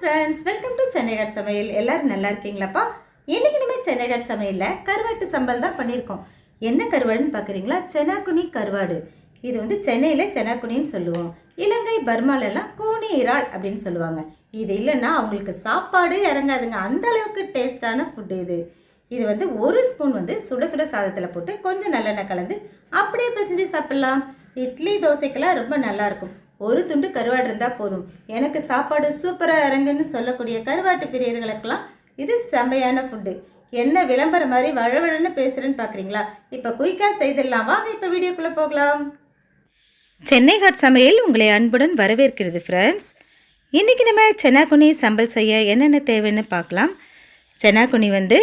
Friends welcome to சென்னைகாட் சமையல் எல்லோரும் நல்லா இருக்கீங்களாப்பா? இன்றைக்கி நம்ம சென்னைகாட் சமையலில் கருவாட்டு சம்பல் தான் பண்ணியிருக்கோம். என்ன கருவாடுன்னு பார்க்குறீங்களா? செனாக்குனி கருவாடு. இது வந்து சென்னையில் செனாக்குனின்னு சொல்லுவோம். இலங்கை பர்மாலெல்லாம் கூனி இறால் அப்படின்னு சொல்லுவாங்க. இது இல்லைன்னா அவங்களுக்கு சாப்பாடு இறங்காதுங்க. அந்த அளவுக்கு டேஸ்டான ஃபுட்டு இது. இது வந்து ஒரு ஸ்பூன் வந்து சுட சுட சாதத்தில் போட்டு கொஞ்சம் நல்லெண்ணெய் கலந்து அப்படியே பிசைஞ்சு சாப்பிட்லாம். இட்லி தோசைக்கெல்லாம் ரொம்ப நல்லாயிருக்கும் ஒரு துண்டு கருவாடு இருந்தால் போதும். எனக்கு சாப்பாடு சூப்பராக இறங்குன்னு சொல்லக்கூடிய கருவாட்டு பிரியர்களுக்கெல்லாம் இது செம்மையான ஃபுட்டு என்ன விளம்பரம் மாதிரி வழவழன்னு பேசுகிறேன்னு பார்க்குறீங்களா இப்போ குயிக்காக செய்திடலாம். வாங்க இப்போ வீடியோக்குள்ளே போகலாம். சென்னை ஹாட் சமையல் உங்களை அன்புடன் வரவேற்கிறது ஃப்ரெண்ட்ஸ் இன்றைக்கி நம்ம சென்னாக்குனி சம்பல் செய்ய என்னென்ன தேவைன்னு பார்க்கலாம். சென்னாக்குனி வந்து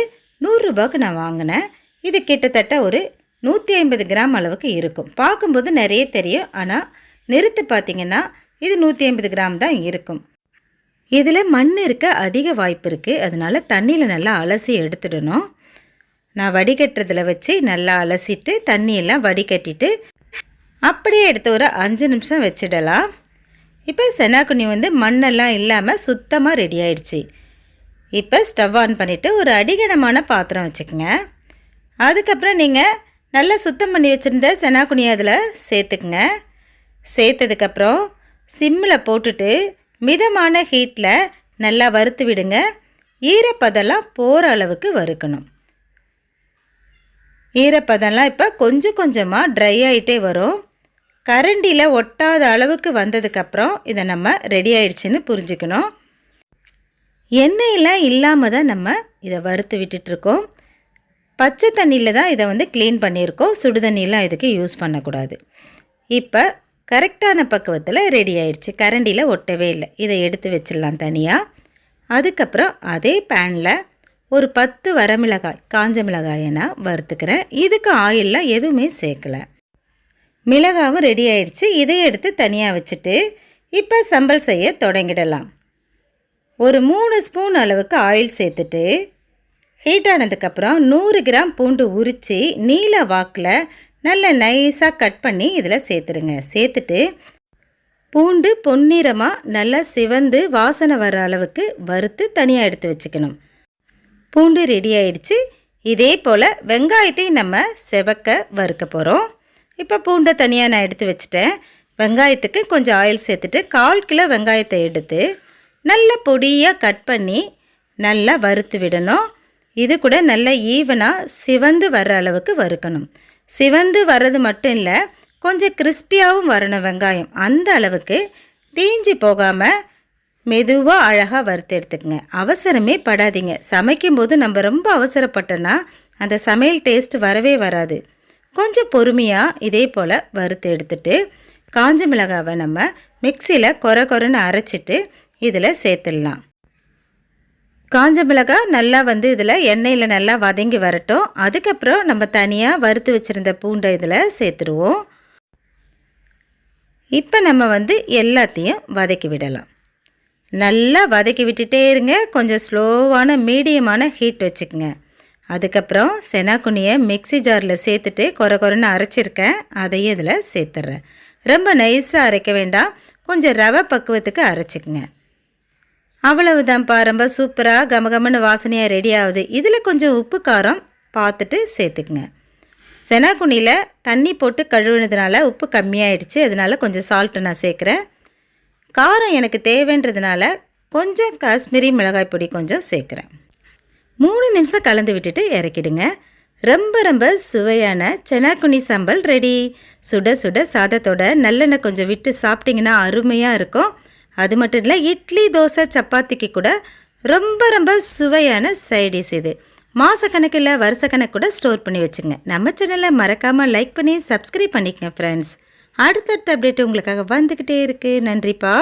நூறுரூபாய்க்கு நான் வாங்கினேன். இது கிட்டத்தட்ட ஒரு நூற்றி ஐம்பது கிராம் அளவுக்கு இருக்கும். பார்க்கும்போது நிறைய தெரியும். ஆனால் நிறுத்து பார்த்தீங்கன்னா இது நூற்றி ஐம்பது கிராம் தான் இருக்கும். இதில் மண் இருக்க அதிக வாய்ப்பு இருக்குது அதனால் தண்ணியில் நல்லா அலசி எடுத்துடணும். நான் வடிகட்டுறதுல வச்சு நல்லா அலசிட்டு தண்ணியெல்லாம் வடிகட்டிட்டு அப்படியே எடுத்து ஒரு அஞ்சு நிமிஷம் வச்சிடலாம். இப்போ செனாக்குனி வந்து மண்ணெல்லாம் இல்லாமல் சுத்தமாக ரெடி ஆயிடுச்சு. இப்போ ஸ்டவ் ஆன் பண்ணிவிட்டு ஒரு அடிகனமான பாத்திரம் வச்சுக்கோங்க. அதுக்கப்புறம் நீங்கள் நல்லா சுத்தம் பண்ணி வச்சுருந்த செனாக்குனியை அதில் சேர்த்துக்குங்க. சேர்த்ததுக்கப்புறம் சிம்மில் போட்டுட்டு மிதமான ஹீட்டில் நல்லா வறுத்து விடுங்க. ஈரப்பதெல்லாம் போகிற அளவுக்கு வறுக்கணும். ஈரப்பதம்லாம் இப்போ கொஞ்சம் கொஞ்சமாக ட்ரை ஆகிட்டே வரும். கரண்டியில் ஒட்டாத அளவுக்கு வந்ததுக்கப்புறம் இதை நம்ம ரெடி ஆயிடுச்சுன்னு புரிஞ்சுக்கணும். எண்ணெயெல்லாம் இல்லாமல் தான் நம்ம இதை வறுத்து விட்டுட்ருக்கோம். பச்சை தண்ணியில் தான் இதை வந்து க்ளீன் பண்ணியிருக்கோம். சுடு தண்ணியெலாம் இதுக்கு யூஸ் பண்ணக்கூடாது. இப்போ கரெக்டான பக்குவத்தில் ரெடி ஆயிடுச்சு. கரண்டியில் ஒட்டவே இல்லை. இதை எடுத்து வச்சிடலாம் தனியாக அதுக்கப்புறம் அதே பேனில் ஒரு பத்து வரமிளகாய் காஞ்ச மிளகாயை நான் வறுத்துக்கிறேன். இதுக்கு ஆயிலெலாம் எதுவுமே சேர்க்கலை. மிளகாவும் ரெடி ஆயிடுச்சு. இதை எடுத்து தனியாக வச்சுட்டு இப்போ சம்பல் செய்ய தொடங்கிடலாம். ஒரு மூணு ஸ்பூன் அளவுக்கு ஆயில் சேர்த்துட்டு ஹீட் ஆனதுக்கப்புறம் நூறு கிராம் பூண்டு உரித்து நீல வாக்கில் நல்ல நைஸாக கட் பண்ணி இதில் சேர்த்துருங்க. சேர்த்துட்டு பூண்டு பொன்னிறமாக நல்லா சிவந்து வாசனை வர அளவுக்கு வறுத்து தனியாக எடுத்து வச்சுக்கணும். பூண்டு ரெடி ஆயிடுச்சு. இதே போல் வெங்காயத்தையும் நம்ம செவக்க வறுக்க போகிறோம் இப்போ பூண்டை தனியாக நான் எடுத்து வச்சுட்டேன். வெங்காயத்துக்கு கொஞ்சம் ஆயில் சேர்த்துட்டு கால் கிலோ வெங்காயத்தை எடுத்து நல்லா பொடியாக கட் பண்ணி நல்லா வறுத்து விடணும். இது கூட நல்ல ஈவனாக சிவந்து வர்ற அளவுக்கு வறுக்கணும். சிவந்து வர்றது மட்டும் இல்லை கொஞ்சம் கிறிஸ்பியாகவும் வரணும் வெங்காயம். அந்த அளவுக்கு தீஞ்சி போகாமல் மெதுவாக அழகாக வறுத்து எடுத்துக்கங்க. அவசரமே படாதீங்க. சமைக்கும்போது நம்ம ரொம்ப அவசரப்பட்டோன்னா அந்த சமையல் டேஸ்ட் வரவே வராது. கொஞ்சம் பொறுமையாக இதே போல் வறுத்து எடுத்துட்டு காஞ்ச மிளகாவை நம்ம மிக்சியில் கொர கொரன்னு அரைச்சிட்டு இதில் சேர்த்துடலாம். காஞ்ச மிளகாய் நல்லா வந்து இதில் எண்ணெயில் நல்லா வதங்கி வரட்டும். அதுக்கப்புறம் நம்ம தனியாக வறுத்து வச்சுருந்த பூண்டை இதில் சேர்த்துருவோம். இப்போ நம்ம வந்து எல்லாத்தையும் வதக்கி விடலாம். நல்லா வதக்கி விட்டுட்டே இருங்க. கொஞ்சம் ஸ்லோவான மீடியமான ஹீட் வச்சுக்கோங்க. அதுக்கப்புறம் செனாக்குனியை மிக்சி ஜாரில் சேர்த்துட்டு குறை குறைன்னு அரைச்சிருக்கேன். அதையும் இதில் சேர்த்துட்றேன் ரொம்ப நைஸாக அரைக்க வேண்டாம். கொஞ்சம் ரவை பக்குவத்துக்கு அரைச்சிக்கங்க. அவ்வளவுதான்ப்பா ரொம்ப சூப்பராக கமகமன்னு வாசனையாக ரெடி ஆகுது. இதில் கொஞ்சம் உப்பு காரம் பார்த்துட்டு சேர்த்துக்குங்க. செனாகுனியில் தண்ணி போட்டு கழுவுனதுனால உப்பு கம்மியாயிடுச்சு. அதனால கொஞ்சம் சால்ட்டு நான் சேர்க்குறேன். காரம் எனக்கு தேவைன்றதுனால கொஞ்சம் காஷ்மீரி மிளகாய் பொடி கொஞ்சம் சேர்க்குறேன். மூணு நிமிஷம் கலந்து விட்டுட்டு இறக்கிடுங்க. ரொம்ப ரொம்ப சுவையான செனாக்குனி சம்பல் ரெடி சுட சுட சாதத்தோட நல்லெண்ணெய் கொஞ்சம் விட்டு சாப்பிட்டிங்கன்னா அருமையாக இருக்கும். அது மட்டும் இல்லை இட்லி தோசை சப்பாத்திக்கு கூட ரொம்ப ரொம்ப சுவையான சைடிஷ் இது. மாதக்கணக்கில் வருஷக்கணக்கு கூட ஸ்டோர் பண்ணி வச்சுங்க நம்ம சேனலை மறக்காமல் லைக் பண்ணி சப்ஸ்கிரைப் பண்ணிக்கங்க ஃப்ரெண்ட்ஸ் அடுத்தடுத்த அப்டேட் உங்களுக்காக வந்துக்கிட்டே இருக்குது நன்றிப்பா.